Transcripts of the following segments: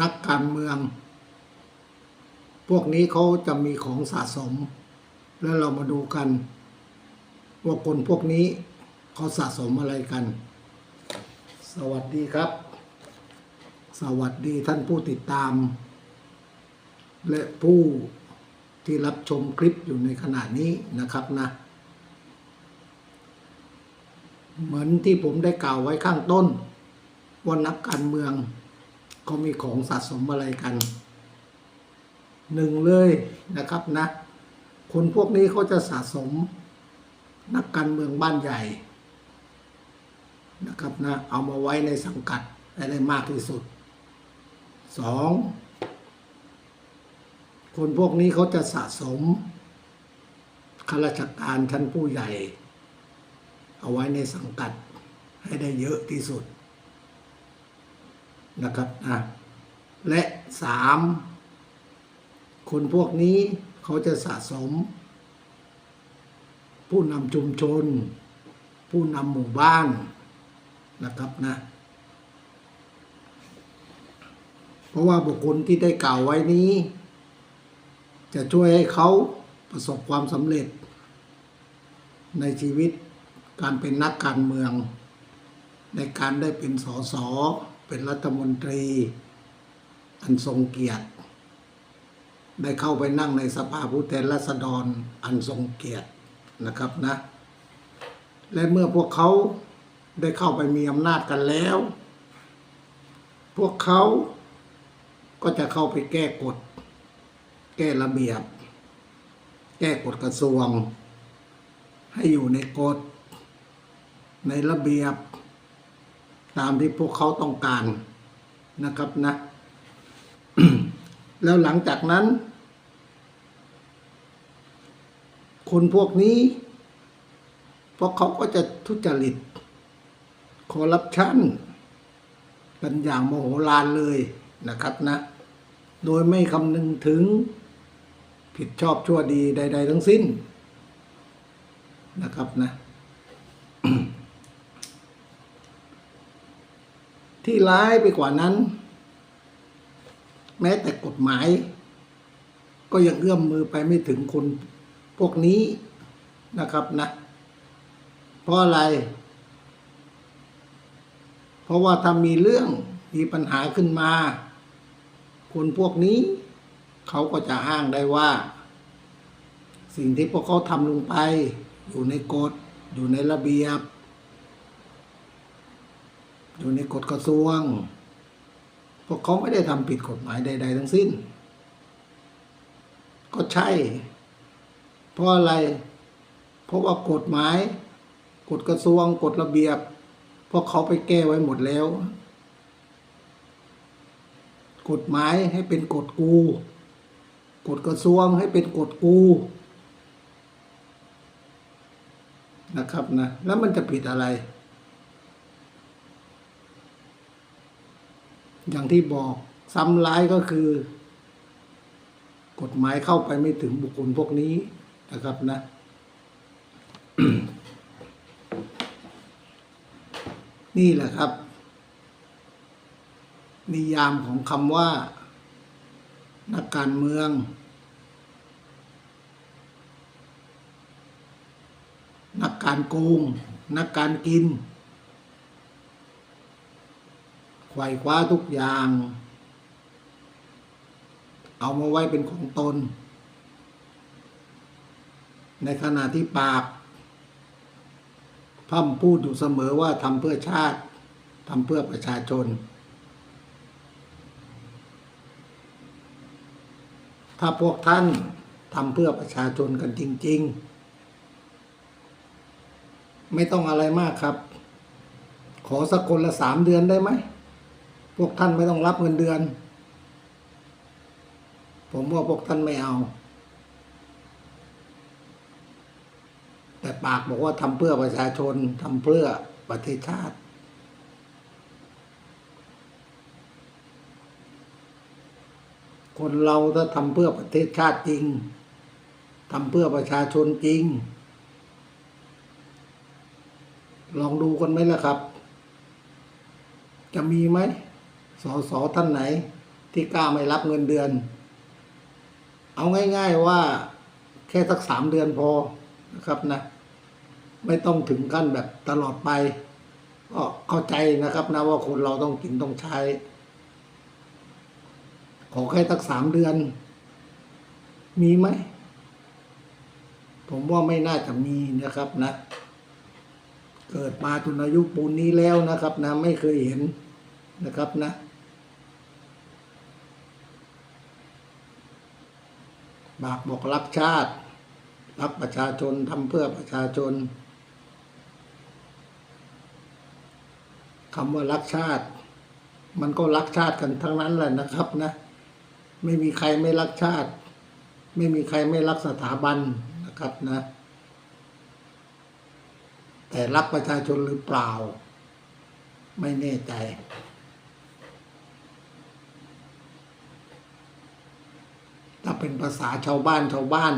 นักการเมือง พวกนี้เขาจะมีของสะสม แล้วเรามาดูกันว่าคนพวกนี้เขาสะสมอะไรกัน สวัสดีครับ สวัสดีท่านผู้ติดตาม และผู้ที่รับชมคลิปอยู่ในขณะนี้นะครับนะ เหมือนที่ผมได้กล่าวไว้ข้างต้นว่านักการเมือง เขามีของสะสมอะไรกันหนึ่งเลยนะครับนะคนพวกนี้เขาจะสะสมนักการเมืองบ้านใหญ่นะครับนะเอามาไว้ในสังกัดให้ได้มากที่สุดสองคนพวกนี้เขาจะสะสมข้าราชการชั้นผู้ใหญ่ เอาไว้ในสังกัดให้ได้เยอะที่สุด นะครับนะและสามคนพวกนี้เขาจะสะสม ผู้นำชุมชน ผู้นำหมู่บ้านนะครับนะ เพราะว่าบุคคลที่ได้กล่าวไว้นี้ จะช่วยให้เขาประสบความสำเร็จ ในชีวิตการเป็นนักการเมือง ในการได้เป็นสส เป็นรัฐมนตรี อันทรงเกียรติ ได้เข้าไปนั่งในสภาผู้แทนราษฎรอันทรงเกียรตินะครับนะ และเมื่อพวกเขาได้เข้าไปมีอำนาจกันแล้ว พวกเขาก็จะเข้าไปแก้กฎ แก้ระเบียบ แก้กฎกระทรวง ให้อยู่ในกฎในระเบียบ ตามที่พวกเขาต้องการนะครับนะ แล้วหลังจากนั้น คนพวกนี้ พวกเขาก็จะทุจริตคอร์รัปชันกันอย่างโมโหลานเลยนะครับนะ โดยไม่คำนึงถึงผิดชอบชั่วดีใด ๆ ทั้งสิ้นนะครับนะ ที่ร้ายไปกว่านั้น แม้แต่กฎหมาย ก็ยังเอื้อมมือไปไม่ถึงคนพวกนี้นะครับนะเพราะอะไร เพราะว่าถ้ามีเรื่องมีปัญหาขึ้นมา คนพวกนี้ เขาก็จะอ้างได้ว่า สิ่งที่พวกเขาทำลงไป อยู่ในกฎอยู่ในระเบียบ อยู่ในกฎกระทรวง พวกเขาไม่ได้ทำผิดกฎหมายใด ๆ ทั้งสิ้น ก็ใช่ เพราะอะไร เพราะว่ากฎหมาย กฎกระทรวง กฎระเบียบ พวกเขาไปแก้ไว้หมดแล้ว กฎหมายให้เป็นกฎกู กฎกระทรวงให้เป็นกฎกูนะครับนะ แล้วมันจะผิดอะไร อย่างที่บอกซ้ำร้ายก็คือ กฎหมายเข้าไปไม่ถึงบุคคลพวกนี้นะครับนะ นี่แหละครับ นิยามของคำว่า นักการเมือง นักการโกง นักการกิน ไขว่คว้าทุกอย่าง เอามาไว้เป็นของตน ในขณะที่ปากพ่ำพูดอยู่เสมอว่าทำเพื่อชาติทำเพื่อประชาชน ถ้าพวกท่านทำเพื่อประชาชนกันจริง ๆ ไม่ต้องอะไรมากครับ ขอสักคนละสามเดือนได้ไหม พวกท่านไม่ต้องรับเงินเดือน ผมว่าพวกท่านไม่เอา แต่ปากบอกว่าทำเพื่อประชาชนทำเพื่อประเทศชาติ คนเราถ้าทำเพื่อประเทศชาติจริงทำเพื่อประชาชนจริง ลองดูกันไหมล่ะครับ จะมีไหม สสท่านไหนที่กล้าไม่รับเงินเดือน เอาง่าย ๆว่าแค่สักสามเดือนพอนะครับนะ ไม่ต้องถึงขั้นแบบตลอดไปก็เข้าใจนะครับนะว่าคนเราต้องกินต้องใช้ ขอแค่สักสามเดือน มีไหม ผมว่าไม่น่าจะมีนะครับนะ เกิดมาจนอายุปูนนี้แล้วนะครับนะ ไม่เคยเห็นนะครับนะ บากบอกรักชาติ รักประชาชนทำเพื่อประชาชนคำว่ารักชาติ มันก็รักชาติกันทั้งนั้นแหละนะครับนะ ไม่มีใครไม่รักชาติ ไม่มีใครไม่รักสถาบันนะครับนะ แต่รักประชาชนหรือเปล่า ไม่แน่ใจ ถ้าเป็นภาษาชาวบ้านชาวบ้าน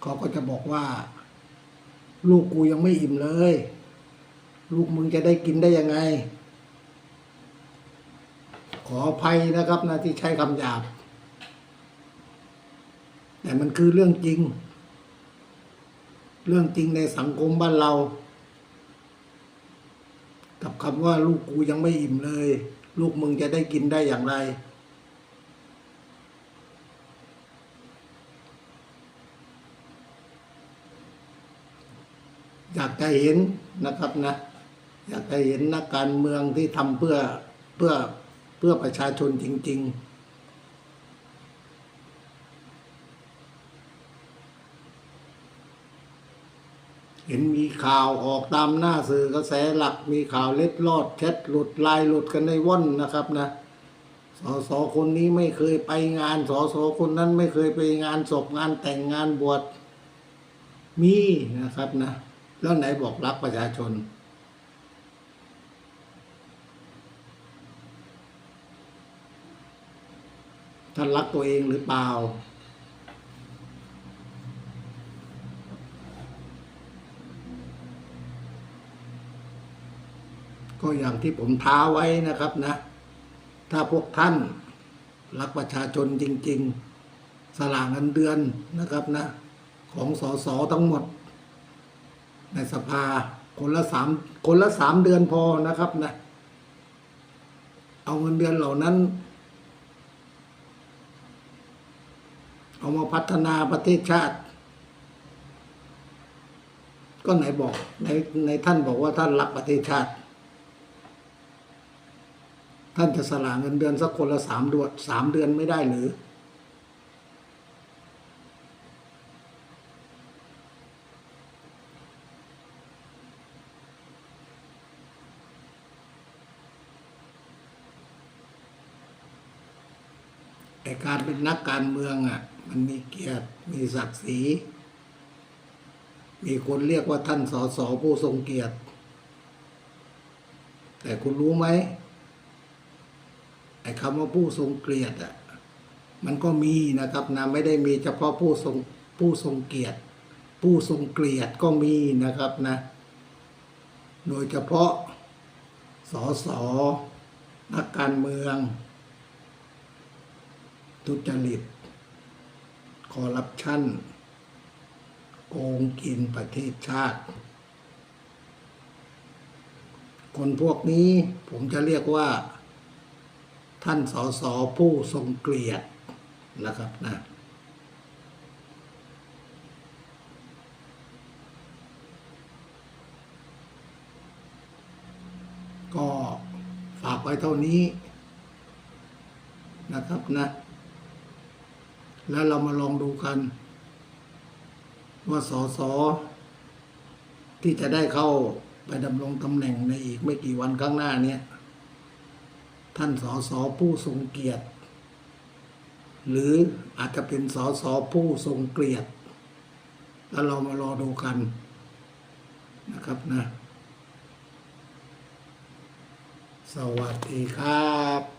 เขาก็จะบอกว่า ลูกกูยังไม่อิ่มเลย ลูกมึงจะได้กินได้ยังไง ขออภัยนะครับนะที่ใช้คำหยาบ แต่มันคือเรื่องจริง เรื่องจริงในสังคมบ้านเรา กับคำว่าลูกกูยังไม่อิ่มเลย ลูกมึงจะได้กินได้อย่างไร อยากจะเห็นนะครับนะอยากจะเห็นนักการเมืองที่ทำเพื่อเพื่อเพื่อประชาชนจริง ๆเห็นมีข่าวออกตามหน้าสื่อกระแสหลักมีข่าวเล็ดลอดแชทหลุดลายหลุดกันในว่อนนะครับนะสอสอคนนี้ไม่เคยไปงานสอสอคนนั้นไม่เคยไปงานศพงานแต่งงานบวชมีนะครับนะ แล้วไหนบอกรักประชาชน ท่านรักตัวเองหรือเปล่า ก็อย่างที่ผมท้าไว้นะครับนะ ถ้าพวกท่านรักประชาชนจริง ๆ สลางเงินเดือนนะครับนะ ของสอสอทั้งหมด ในสภาคนละสามคนละสามเดือนพอนะครับนะ เอาเงินเดือนเหล่านั้น เอามาพัฒนาประเทศชาติ ก็ไหนบอกในในท่านบอกว่าท่านรักประเทศชาติ ท่านจะสละเงินเดือนสักคนละสามเดือนสามเดือนไม่ได้หรือ แต่การเป็นนักการเมืองอะ มันมีเกียรติมีศักดิ์ศรี มีคนเรียกว่าท่านสอสอผู้ทรงเกียรติ แต่คุณรู้ไหมไอ้คำว่าผู้ทรงเกียรติอะมันก็มีนะครับนะไม่ได้มีเฉพาะผู้ทรงผู้ทรงเกียรติ ผู้ทรงเกลียรติก็มีนะครับนะ โดยเฉพาะสอสอนักการเมือง ทุจริต คอร์รัปชันโกงกินประเทศชาติ คนพวกนี้ผมจะเรียกว่า ท่านสสผู้ทรงเกลียรตินะครับนะก็ฝากไว้เท่านี้นะครับนะ แล้วเรามาลองดูกัน ว่าสอสอที่จะได้เข้าไปดำรงตำแหน่งในอีกไม่กี่วันข้างหน้าเนี้ยท่านสอสอผู้ทรงเกียรติ หรืออาจจะเป็นสอสอผู้ทรงเกลียรติแล้วเรามารอดูกันนะครับนะ สวัสดีครับ